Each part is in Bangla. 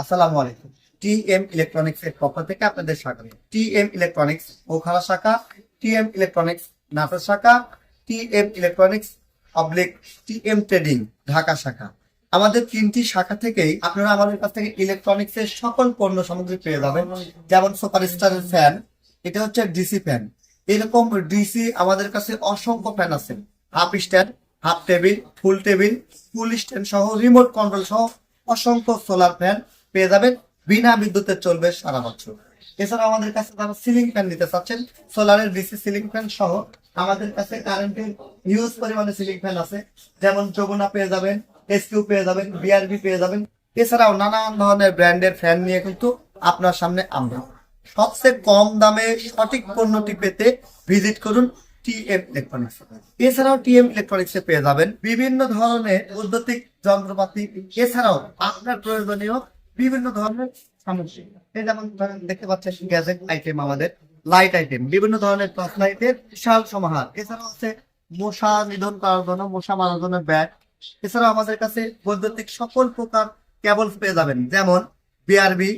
আসসালামু আলাইকুম। টি এম ইলেকট্রনিক্স এর পক্ষ থেকে আপনাদের স্বাগত। টি এম ইলেকট্রনিক্স ওখালা শাখা টি এম ইলেকট্রনিক্স নাটোর শাখা T M electronics public T M trading Dhaka শাখা। আমাদের তিনটি শাখা থেকেই আপনারা আমাদের কাছ থেকে ইলেকট্রনিক্স এর সকল পণ্য সামগ্রী পেয়ে যাবেন, যেমন সুপারস্টারের ফ্যান, এটা হচ্ছে ডিসি ফ্যান। এরকম ডিসি আমাদের কাছে অসংখ্য ফ্যান আছে। Half stand, half table, full table, full stand সহ রিমোট কন্ট্রোল সহ অসংখ্য সোলার ফ্যান পেয়ে যাবেন, বিনা বিদ্যুতে চলবে সারা বছর। এছাড়া আমাদের কাছে যারা সিলিং ফ্যান নিতে চাচ্ছেন সোলারের ডিসি সিলিং ফ্যান সহ আমাদের কাছে কারেন্টের হিউজ পরিমাণে সিলিং ফ্যান আছে। যেমন যমুনা পেয়ে যাবেন এসকিউ পেয়ে যাবেন বিআরবি পেয়ে যাবেন। এছাড়াও নানান ধরনের ব্র্যান্ডের ফ্যান নিয়ে কিন্তু আপনার সামনে আমরা। সবচেয়ে কম দামে সঠিক পণ্যটি পেতে ভিজিট করুন। টিএম ইলেকট্রনিক্স এছাড়াও টিএম পেয়ে যাবেন বিভিন্ন ধরনের বৈদ্যুতিক যন্ত্রপাতি। এছাড়াও আপনার প্রয়োজনীয় বিভিন্ন ধরনের সামগ্রী। যেমন দেখতে পাচ্ছেন গ্যাজেট আইটেম আমাদের, লাইট আইটেম, বিভিন্ন ধরনের টর্চ লাইটের বিশাল সমাহার। এছাড়াও আছে মশা নিধন করার জন্য, মশা মারার জন্য ব্যাট এছাড়াও আমাদের কাছে বৈদ্যুতিক সকল প্রকার কেবল পেয়ে যাবেন, যেমন বিআরবি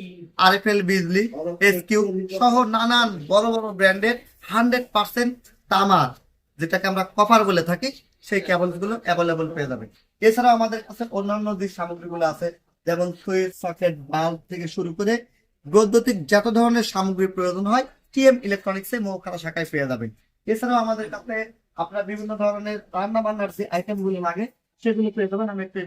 আরএফএল বিজলি এসকিউ সহ নানান বড় বড় ব্র্যান্ডের হান্ড্রেড পার্সেন্ট তামার যেটাকে আমরা কপার বলে থাকি সেই কেবলগুলো অ্যাভেলেবল পেয়ে যাবেন। এছাড়াও আমাদের কাছে অন্যান্য যে সামগ্রীগুলো আছে যেমন সুইচ সকেট বাল্ব থেকে শুরু করে বৈদ্যুতিক যত ধরনের সামগ্রী প্রয়োজন হয় টিএম ইলেকট্রনিক্স মৌখানা শাখায় পেয়ে যাবেন। এছাড়াও আমাদের কাছে আপনার বিভিন্ন ধরনের রান্না বান্নার যে আইটেমগুলো লাগে সেগুলো পেয়ে যাবেন আমি একটু।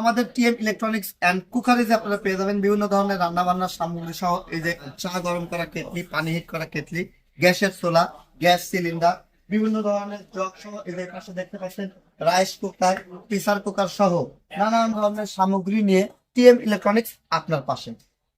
আমাদের টিএম ইলেকট্রনিক্স অ্যান্ড কুকারিজ আপনারা পেয়ে যাবেন বিভিন্ন ধরনের রান্না বান্নার সামগ্রী সহ এই যে চা গরম করা কেটলি পানি হিট করা কেটলি গ্যাসের চোলা গ্যাস সিলিন্ডার বিভিন্ন ধরনের জগ সহ যে পাশে দেখতে পাচ্ছেন রাইস কুকার প্রেসার কুকার সহ নানান ধরনের সামগ্রী নিয়ে টিএম ইলেকট্রনিক্স আপনার পাশে।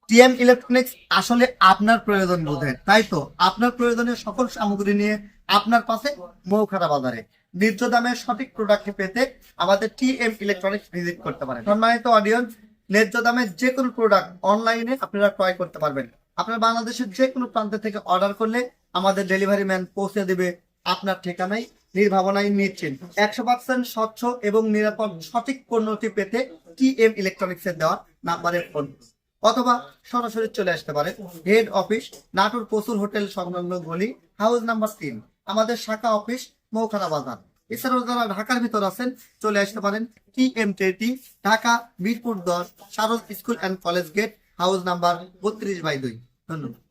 টিএম ইলেকট্রনিক্স আসলে আপনার প্রয়োজন বোধে তাই তো? আপনার প্রয়োজনের সকল সামগ্রী নিয়ে আপনার পাশে মৌখারা বাজারে। ন্যায্য দামে সঠিক প্রোডাক্ট পেতে আমাদের টিএম ইলেকট্রনিক্স ভিজিট করতে পারেন। সম্মানিত অডিয়েন্স ন্যায্য দামে যে কোনো প্রোডাক্ট অনলাইনে আপনারা ক্রয় করতে পারবেন। আপনার বাংলাদেশের যে কোনো প্রান্ত থেকে অর্ডার করলে আমাদের ডেলিভারি ম্যান পৌঁছে দেবে আপনার ঠিকানায় নির্ভাবনায় নিচ্ছেন। একশো পার্সেন্ট স্বচ্ছ এবং নিরাপদ সঠিক পণ্যটি পেতে টিএম ইলেকট্রনিক্স এর দেওয়া নাম্বারে ফোন। অথবা সরাসরি চলে আসতে পারে হেড অফিস, নাটোর কসুর হোটেল সংলগ্ন গলি, হাউস নাম্বার তিন। আমাদের শাখা অফিস, মৌখানা বাজার। এছাড়াও যারা ঢাকার ভিতর আছেন, চলে আসতে পারেন T M T Dhaka, Mirpur দশ Saras school and college gate, house number বত্রিশ বাই দুই। ধন্যবাদ।